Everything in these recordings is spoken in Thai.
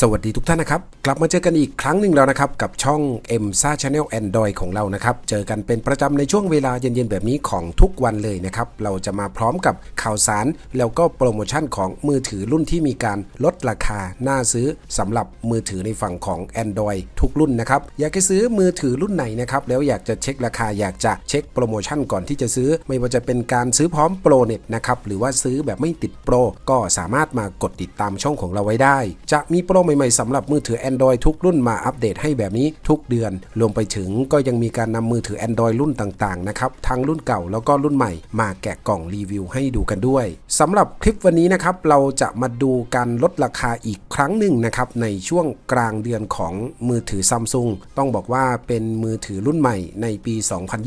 สวัสดีทุกท่านนะครับ กลับมาเจอกันอีกครั้งหนึ่งแล้วนะครับ กับช่อง m s a Channel Android ของเรานะครับ เจอกันเป็นประจำในช่วงเวลาเย็นๆ แบบนี้ของทุกวันเลยนะครับ เราจะมาพร้อมกับข่าวสาร แล้วก็โปรโมชั่นของมือถือรุ่นที่มีการลดราคา น่าซื้อสำหรับมือถือในฝั่งของ Android ทุกรุ่นนะครับ อยากจะซื้อมือถือรุ่นไหนนะครับแล้วอยากจะเช็คราคาอยากจะเช็คโปรโมชั่นก่อนที่จะซื้อ ไม่ว่าจะเป็นการซื้อพร้อมโปรเน็ตนะครับหรือว่าซื้อแบบไม่ติดโปรก็สามารถมากดติดตามช่องของเราไว้ได้ จะมีโปรใหม่ๆสำหรับมือถือ Android ทุกรุ่นมาอัปเดตให้แบบนี้ทุกเดือน รวมไปถึงก็ยังมีการนำมือถือ Android รุ่นต่างๆนะครับทั้งรุ่นเก่าแล้วก็รุ่นใหม่ มาแกะกล่องรีวิวให้ดูกันด้วยสำหรับคลิปวันนี้นะครับเราจะมาดูการลดราคาอีกครั้งหนึ่งนะครับในช่วงกลางเดือนของมือถือซัมซุงต้องบอกว่าเป็นมือถือรุ่นใหม่ในปี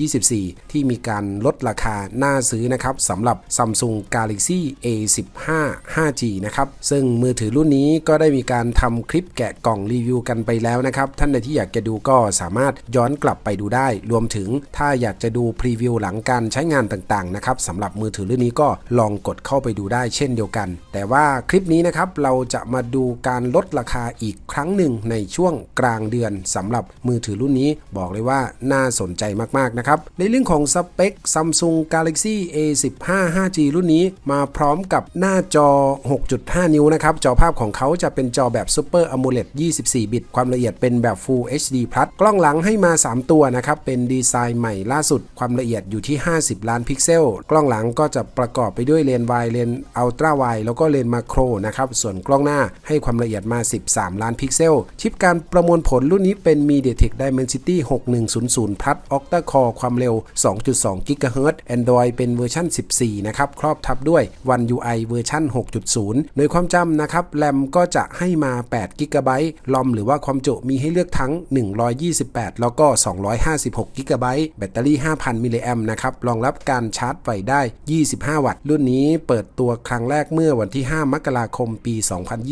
2024 ที่มีการลดราคาน่าซื้อนะครับสำหรับ Samsung Galaxy A15 5G นะครับซึ่งมือถือรุ่นนี้ก็ได้มีการทำคลิปแกะกล่องรีวิวกันไปแล้วนะครับ ท่านใดที่อยากจะดูก็สามารถย้อนกลับไปดูได้ รวมถึงถ้าอยากจะดูพรีวิวหลังการใช้งานต่างๆนะครับสำหรับมือถือรุ่นนี้ก็ลองกดเข้าไปดูได้เช่นเดียวกัน แต่ว่าคลิปนี้นะครับเราจะมาดูการลดราคาอีกครั้งหนึ่งในช่วงกลางเดือนสำหรับมือถือรุ่นนี้บอกเลยว่าน่าสนใจมากๆนะครับในเรื่องของสเปค Samsung Galaxy A15 5G รุ่นนี้มาพร้อมกับหน้าจอ 6.5 นิ้วนะครับจอภาพของเขาจะเป็นจอแบบ Super AMOLED 24 บิต ความละเอียดเป็นแบบ Full HD Plus กล้องหลังให้มา 3 ตัวนะครับ เป็นดีไซน์ใหม่ล่าสุด ความละเอียดอยู่ที่ 50 ล้านพิกเซล กล้องหลังก็จะประกอบไปด้วยเลนส์วายเลนส์อัลตร้าไวแล้วก็เลนส์มาโครนะครับ ส่วนกล้องหน้าให้ความละเอียดมา 13 ล้านพิกเซล ชิปการประมวลผลรุ่นนี้เป็น MediaTek Dimensity 6100 Plus Octa Core ความเร็ว 2.2 GHz Android เป็นเวอร์ชัน14 นะครับ ครอบทับด้วย One UI เวอร์ชัน6.0โดยความจำนะครับ แรมก็จะให้มา8 GB ลอมหรือว่าความจุมีให้เลือกทั้ง 128 แล้วก็ 256 GB แบตเตอรี่ 5,000 มิลลิแอมนะครับ รองรับการชาร์จไฟได้ 25 วัตต์ รุ่นนี้เปิดตัวครั้งแรกเมื่อวันที่ 5 มกราคมปี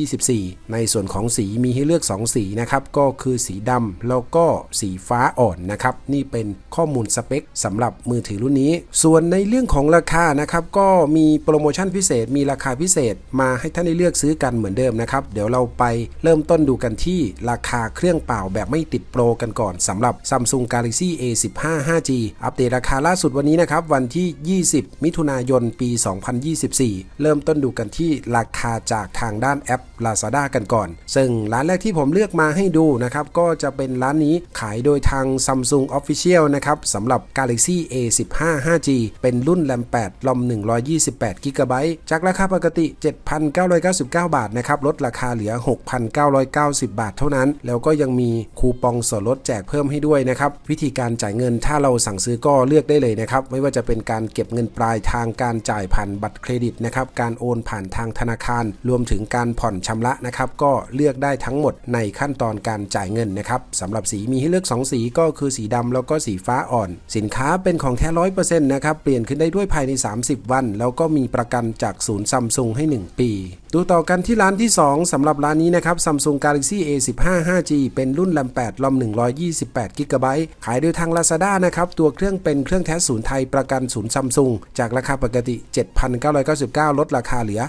2024 ในส่วนของสีมีให้เลือก 2 สีนะครับ ก็คือสีดำแล้วก็สีฟ้าอ่อนนะครับ นี่เป็นข้อมูลสเปคสำหรับมือถือรุ่นนี้ ส่วนในเรื่องของราคานะครับ ก็มีโปรโมชั่นพิเศษ มีราคาพิเศษมาให้ท่านได้เลือกซื้อกันเหมือนเดิมนะครับ เดี๋ยวเราไปเริ่มต้นดูกันที่ราคาเครื่องเปล่าแบบไม่ติดโปรกันก่อนสำหรับ Samsung Galaxy A15 5G อัปเดตราคาล่าสุดวันนี้นะครับ วันที่ 20 มิถุนายนปี 2024 เริ่มต้นดูกันที่ราคาจากทางด้านแอป Lazada กันก่อน ซึ่งร้านแรกที่ผมเลือกมาให้ดูนะครับ ก็จะเป็นร้านนี้ขายโดยทาง Samsung Official นะครับสำหรับ Galaxy A15 5G เป็นรุ่นแรม8ลอม128 GB จากราคาปกติ 7,999 บาทนะครับลดราคาเหลือ 6 6,990 บาทเท่านั้น แล้วก็ยังมีคูปองส่วนลดแจกเพิ่มให้ด้วยนะครับ วิธีการจ่ายเงินถ้าเราสั่งซื้อก็เลือกได้เลยนะครับ ไม่ว่าจะเป็นการเก็บเงินปลายทางการจ่ายผ่านบัตรเครดิตนะครับ การโอนผ่านทางธนาคาร รวมถึงการผ่อนชำระนะครับ ก็เลือกได้ทั้งหมดในขั้นตอนการจ่ายเงินนะครับสำหรับสีมีให้เลือก 2 สีก็คือสีดำแล้วก็สีฟ้าอ่อน สินค้าเป็นของแท้ร้อยเปอร์เซ็นต์นะครับ เปลี่ยนขึ้นได้ด้วยภายใน 30 วัน แล้วก็มีประกันจากศูนย์ซัมซุงให้ 1 ปีดูต่อกันที่ร้านที่ 2สำหรับร้านนี้นะครับ Samsung Galaxy A15 5G เป็นรุ่นแรม8ลอม128 GB ขายโดยทาง Lazada นะครับ ตัวเครื่องเป็นเครื่องแท้ศูนย์ไทยประกันศูนย์ซัมซุงจากราคาปกติ 7,999 ลดราคาเหลือ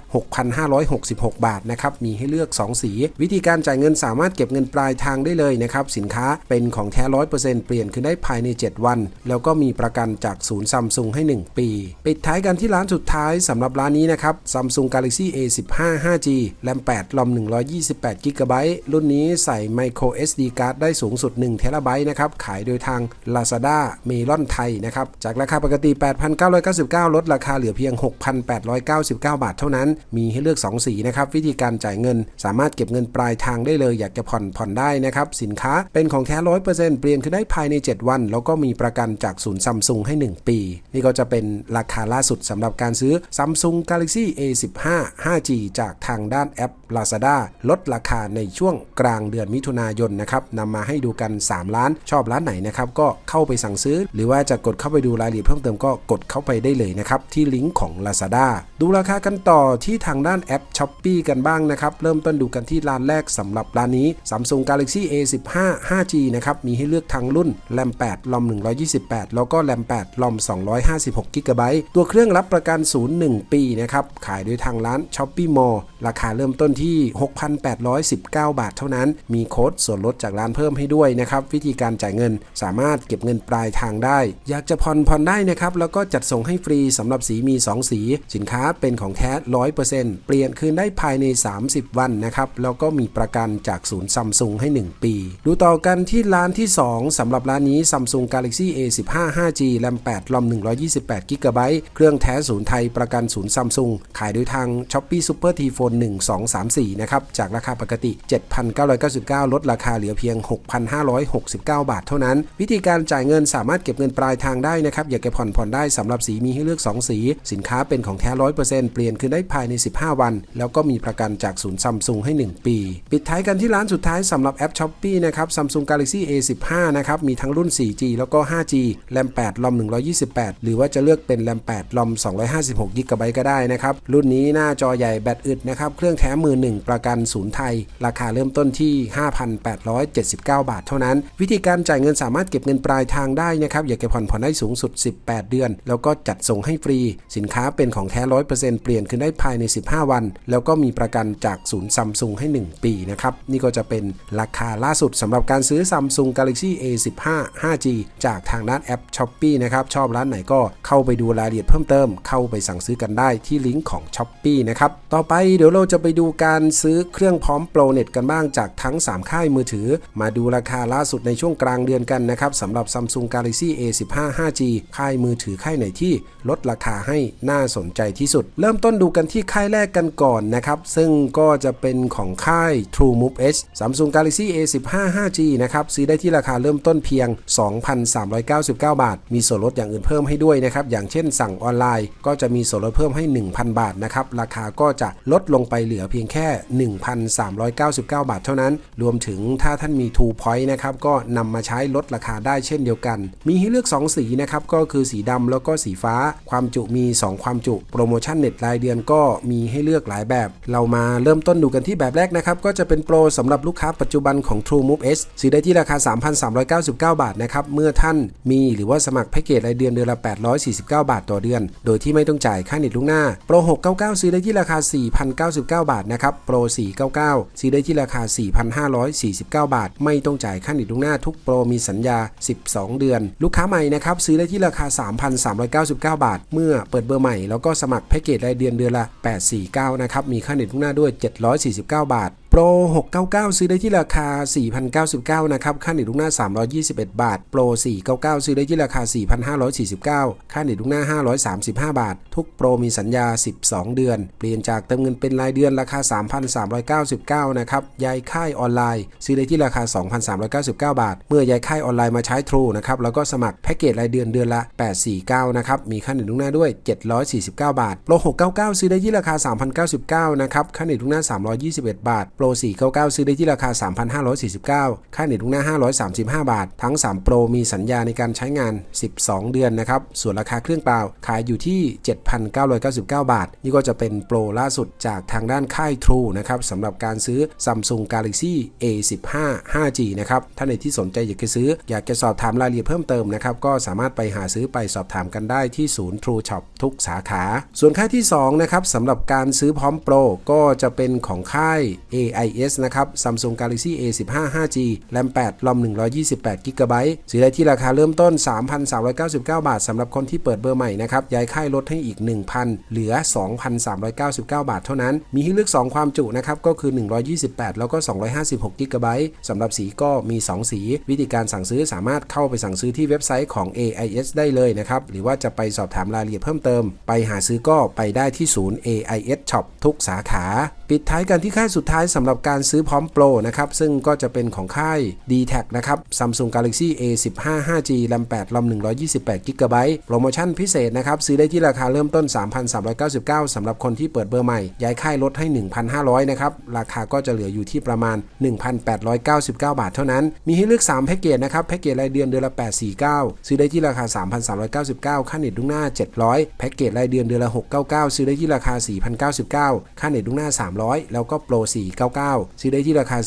6,566 บาทนะครับ มีให้เลือก 2 สี วิธีการจ่ายเงินสามารถเก็บเงินปลายทางได้เลยนะครับ สินค้าเป็นของแท้ 100%เปลี่ยนขึ้นได้ภายใน 7 วัน แล้วก็มีประกันจากศูนย์ซัมซุงให้ 1 ปี ปิดท้ายกันที่ร้านสุดท้ายสำหรับร้านนี้นะครับ Samsung Galaxy A15 5G แรม 8 ลอม 128 GB รุ่นนี้ใส่ Micro SD card ได้สูงสุด1 t b นะครับ ขายโดยทาง Lazada Melon ไทยนะครับ จากราคาปกติ 8,999 ลดราคาเหลือเพียง 6,899 บาทเท่านั้น มีให้เลือก 2 สีนะครับ วิธีการจ่ายเงิน สามารถเก็บเงินปลายทางได้เลย อยากจะผ่อนผ่อนได้นะครับ สินค้าเป็นของแท้ 100%เปลี่ยนขึ้นได้ภายใน 7 วัน แล้วก็มีประกันจากศูนย์ซัมซุงให้ 1 ปี นี่ก็จะเป็นราคาล่าสุดสำหรับการซื้อ Samsung Galaxy A15 5G จากทางด้านแอป Lazada ลดราคาในช่วงกลางเดือนมิถุนายนนะครับนำมาให้ดูกัน 3 ล้านชอบร้านไหนนะครับก็เข้าไปสั่งซื้อ หรือว่าจะกดเข้าไปดูรายละเอียดเพิ่มเติมก็กดเข้าไปได้เลยนะครับที่ลิงก์ของ Lazada ดูราคากันต่อที่ทางด้านแอป s h อ p e e กันบ้างนะครับเริ่มต้นดูกันที่ร้านแรกสำหรับร้านนี้ Samsung Galaxy A15 5G นะครับมีให้เลือกทั้งรุ่น RAM 8 ROM 128 แล้วก็ RAM 8 ROM 256 GB ตัวเครื่องรับประกันศูนย์1ปีนะครับขายโดยทางร้าน Shopee Mall ราคาเริ่มต้นที่ 6,819 บาทเท่านั้น มีโค้ดส่วนลดจากร้านเพิ่มให้ด้วยนะครับ วิธีการจ่ายเงินสามารถเก็บเงินปลายทางได้ อยากจะผ่อนผ่อนได้นะครับ แล้วก็จัดส่งให้ฟรีสำหรับสีมี 2 สี สินค้าเป็นของแท้ 100%เปลี่ยนคืนได้ภายใน 30 วันนะครับ แล้วก็มีประกันจากศูนย์ซัมซุงให้ 1 ปี ดูต่อกันที่ร้านที่ 2สำหรับร้านนี้ Samsung Galaxy A15 5G RAM 8 ROM 128 GB เครื่องแท้ศูนย์ไทยประกันศูนย์ซัมซุงขายโดยทาง Shopee Super T Phone 1234 นะครับ จากราคาปกติ 7,999 ลดราคาเหลือเพียง 6,569 บาทเท่านั้น วิธีการจ่ายเงินสามารถเก็บเงินปลายทางได้นะครับ อยากจะผ่อนผ่อนได้สำหรับสีมีให้เลือก 2 สี สินค้าเป็นของแท้ 100%เปลี่ยนคืนได้ภายใน 15 วัน แล้วก็มีประกันจากศูนย์ซัมซุงให้ 1 ปี ปิดท้ายกันที่ร้านสุดท้ายสำหรับแอป Shopee นะครับ Samsung Galaxy A15 นะครับมีทั้งรุ่น 4G แล้วก็ 5G RAM 8 ROM 128 หรือว่าจะเลือกเป็น RAM 8 ROM 256 GB ก็ได้นะครับรุ่นนี้หน้าจอใหญ่แบตอึดนะครับ เครื่องแท้มือหนึ่งประกันศูนย์ไทย ราคาเริ่มต้นที่ 5,879 บาทเท่านั้น วิธีการจ่ายเงินสามารถเก็บเงินปลายทางได้นะครับ อยากจะผ่อนผ่อนได้สูงสุด 18 เดือน แล้วก็จัดส่งให้ฟรี สินค้าเป็นของแท้ 100%เปลี่ยนคืนได้ภายใน 15 วัน แล้วก็มีประกันจากศูนย์ซัมซุงให้ 1 ปีนะครับ นี่ก็จะเป็นราคาล่าสุดสำหรับการซื้อ Samsung Galaxy A15 5G จากทางด้านแอป Shopee นะครับ ชอบร้านไหนก็เข้าไปดูรายละเอียดเพิ่มเติม เข้าไปสั่งซื้อกันได้ที่ลิงก์ของ Shopee นะครับ ต่อไปเดี๋ยวเราจะไปดูการซื้อเครื่องพร้อมโปรเน็ตกันบ้างจากทั้ง 3 ค่ายมือถือ มาดูราคาล่าสุดในช่วงกลางเดือนกันนะครับสำหรับ Samsung Galaxy A15 5G ค่ายมือถือค่ายไหนที่ลดราคาให้น่าสนใจที่สุด เริ่มต้นดูกันที่ค่ายแรกกันก่อนนะครับซึ่งก็จะเป็นของค่าย True Move H Samsung Galaxy A15 5G นะครับซื้อได้ที่ราคาเริ่มต้นเพียง 2,399 บาท มีส่วนลดอย่างอื่นเพิ่มให้ด้วยนะครับอย่างเช่นสั่งออนไลน์ ก็จะมีส่วนลดเพิ่มให้ 1,000 บาทนะครับราคาก็จะลดลงไปเหลือเพียงแค่ 1,399 บาทเท่านั้น รวมถึงถ้าท่านมี True Point นะครับ ก็นำมาใช้ลดราคาได้เช่นเดียวกัน มีให้เลือก 2 สีนะครับ ก็คือสีดำแล้วก็สีฟ้า ความจุมี 2 ความจุ โปรโมชั่นเน็ตรายเดือนก็มีให้เลือกหลายแบบ เรามาเริ่มต้นดูกันที่แบบแรกนะครับ ก็จะเป็นโปรสำหรับลูกค้าปัจจุบันของ True Move S ซื้อได้ที่ราคา 3,399 บาทนะครับ เมื่อท่านมีหรือว่าสมัครแพ็กเกจรายเดือนเดือนละ 849 บาทต่อเดือน โดยที่ไม่ต้องจ่ายค่าเน็ตล่วงหน้า โปร 699 ซื้อได้ที่ราคา1,099 บาทนะครับโปร 499 ซื้อได้ที่ราคา 4,549 บาท ไม่ต้องจ่ายค่าเน็ตล่วงหน้าทุกโปรมีสัญญา 12 เดือน ลูกค้าใหม่นะครับซื้อได้ที่ราคา 3,399 บาท เมื่อเปิดเบอร์ใหม่แล้วก็สมัครแพ็กเกจรายเดือนเดือนละ 849 นะครับมีค่าเน็ตล่วงหน้าด้วย 749 บาท โปร699 ซื้อได้ที่ราคา 4,099 นะครับ ค่าเน็ตลูกหน้า 321 บาทโปร499 ซื้อได้ที่ราคา 4,549 ค่าเน็ตลูกหน้า 535 บาท ทุกโปรมีสัญญา 12 เดือน เปลี่ยนจากเติมเงินเป็นรายเดือนราคา 3,399 นะครับ ย้ายค่ายออนไลน์ ซื้อได้ที่ราคา 2,399 บาท เมื่อย้ายค่ายออนไลน์มาใช้ True นะครับ แล้วก็สมัครแพ็กเกจรายเดือนเดือนละ 849 นะครับ มีค่าเน็ตลูกหน้าด้วย 749 บาทโปร699 ซื้อได้ที่ราคา 3,099 นะครับ ค่าเน็ตลูกหน้า 321 บาทโปร499 ซื้อได้ที่ราคา 3,549 ค่าเน็ตลูกหน้า 535 บาท ทั้ง3โปรมีสัญญาในการใช้งาน 12 เดือนนะครับ ส่วนราคาเครื่องเปล่า ขายอยู่ที่ 7,999 บาท นี่ก็จะเป็นโปรล่าสุดจากทางด้านค่าย True นะครับสำหรับการซื้อ Samsung Galaxy A15 5G นะครับ ถ้าในที่สนใจอยากจะซื้อ อยากจะสอบถามรายละเอียดเพิ่มเติมนะครับ ก็สามารถไปหาซื้อไปสอบถามกันได้ที่ศูนย์ True Shop ทุกสาขา ส่วนค่ายที่2นะครับสำหรับการซื้อพร้อมโปรก็จะเป็นของค่าย AIS นะครับ Samsung Galaxy A15 5G RAM 8 ROM 128 GB ซื้อได้ที่ราคาเริ่มต้น 3,399 บาทสำหรับคนที่เปิดเบอร์ใหม่นะครับ ย้ายค่ายลดให้อีก 1,000 เหลือ 2,399 บาทเท่านั้น มีให้เลือก 2 ความจุนะครับ ก็คือ 128 แล้วก็ 256 GB สำหรับสีก็มี 2 สี วิธีการสั่งซื้อสามารถเข้าไปสั่งซื้อที่เว็บไซต์ของ AIS ได้เลยนะครับ หรือว่าจะไปสอบถามรายละเอียดเพิ่มเติม ไปหาซื้อก็ไปได้ที่ศูนย์ AIS Shop ทุกสาขา ปิดท้ายกันที่ค่ายสุดท้ายสำหรับการซื้อพร้อมโปรนะครับซึ่งก็จะเป็นของค่าย d t แทนะครับ Samsung Galaxy A15 5G RAM 8 ROM 128 g b โปรโมชั่นพิเศษนะครับซื้อได้ที่ราคาเริ่มต้น 3,399สำหรับคนที่เปิดเบอร์ใหม่ ย้ายค่ายลดให้ 1,500 นะครับ ราคาก็จะเหลืออยู่ที่ประมาณ 1,899 บาทเท่านั้น มีให้เลือก 3 แพ็กเกจนะครับ แพ็กเกจรายเดือนเดือนละ 849 ซื้อได้ที่ราคา 3,399 ค่าเน็ตดุ้งหน้า 700 แพ็กเกจรายเดือนเดือนละ 699 ซื้อได้ที่ราคา 4,099 ค่าเน็ตดุงหน้า300 แล้วก็โปร 499 ซื้อได้ที่ราคา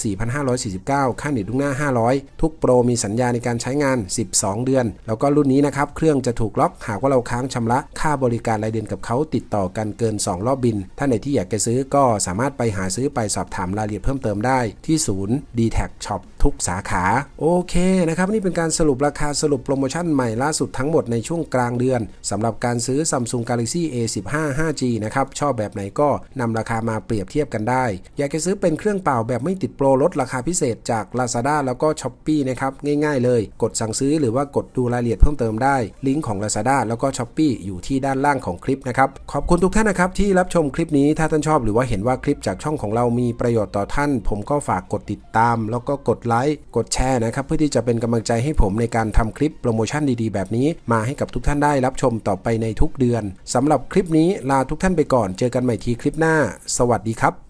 4,549 ค่าเน็ตดุงหน้า 500 ทุกโปรมีสัญญาในการใช้งาน 12 เดือน แล้วก็รุ่นนี้นะครับ เครื่องจะถูกล็อกหากว่าเราค้างชำระค่าบริการรายเดือนกับเขาติดต่อกันเกิน 2 รอบบินท่านไหนที่อยากจะซื้อก็สามารถไปหาซื้อไปสอบถามรายละเอียดเพิ่มเติมได้ที่ศูนย์ d t แท Shop ทุกสาขา โอเคนะครับนี่เป็นการสรุปราคาสรุปโปรโมชั่นใหม่ล่าสุดทั้งหมดในช่วงกลางเดือนสำหรับการซื้อ Samsung Galaxy A15 5G นะครับชอบแบบไหนก็นำราคามาเปรียบเทียบกันได้ อยากจะซื้อเป็นเครื่องเปล่าแบบไม่ติดโปรลดราคาพิเศษจาก Lazada แล้วก็ s h อ p e e นะครับง่ายๆเลย กดสั่งซื้อหรือว่ากดดูรายละเอียดเพิ่มเติมได้ ลิงก์ของ Lazada แล้วก็ s h อ p e e อยู่ที่ด้านล่างของคลิปนะครับขอบคุณทุกท่านนะครับที่รับชมคลิปนี้ถ้าท่านชอบหรือว่าเห็นว่าคลิปจากช่องของเรามีประโยชน์ต่อท่าน ผมก็ฝากกดติดตาม แล้วก็กดไลค์ กดแชร์นะครับ เพื่อที่จะเป็นกำลังใจให้ผมในการทำคลิปโปรโมชั่นดีๆ แบบนี้ มาให้กับทุกท่านได้รับชมต่อไปในทุกเดือนสำหรับคลิปนี้ลาทุกท่านไปก่อน เจอกันใหม่ทีคลิปหน้า สวัสดีครับ